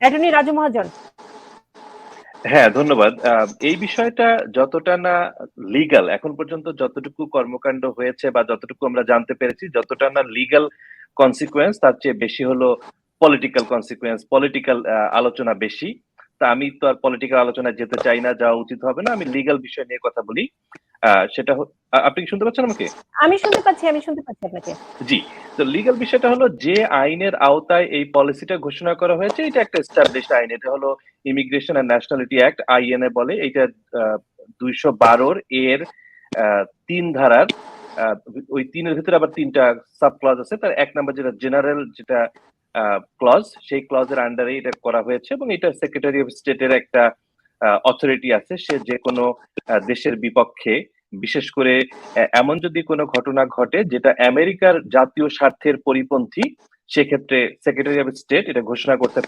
Attorney Raju মহাজন হ্যাঁ ধন্যবাদ। এই বিষয়টা যতটা না লিগাল এখন পর্যন্ত যতটুকু কর্মকাণ্ড হয়েছে বা যতটুকু আমরা জানতে পেরেছি, যতটা না লিগাল কনসিকুয়েন্স তার চেয়ে বেশি হলো পলিটিক্যাল কনসিকুয়েন্স পলিটিক্যাল আলোচনা বেশি। তা আমি তো আর পলিটিক্যাল আলোচনায় যেতে চাই না যাওয়া উচিত হবে না। আমি লিগ্যাল বিষয় নিয়ে কথা বলি। সেটা আপনি কি শুনতে পাচ্ছেন আমাকে? আমি শুনতে পাচ্ছি আমি শুনতে পাচ্ছি আপনাকে। জি। তো লিগ্যাল বিষয়টা হলো যে আইনের আওতায় এই পলিসিটা ঘোষণা করা হয়েছে এটা একটা এস্টাবলিশড আইন। এটা হলো immigration and nationality act INA বলে। এটা দুইশো বারোর এর আহ, তিন ধারার ওই তিনের ভিতরে আবার তিনটা সাব ক্লজ আছে। তার এক নম্বর যেটা জেনারেল যেটা ক্লজ সেই ক্লজের আন্ডারে এটা করা হয়েছে এবং এটা সেক্রেটারি অফ স্টেটের একটা অথরিটি আছে। সে যে কোনো দেশের বিপক্ষে, বিশেষ করে এমন যদি কোনো ঘটনা ঘটে যেটা আমেরিকার জাতীয় স্বার্থের পরিপন্থী, সেক্ষেত্রে সেক্রেটারি অফ স্টেট এটা ঘোষণা করতে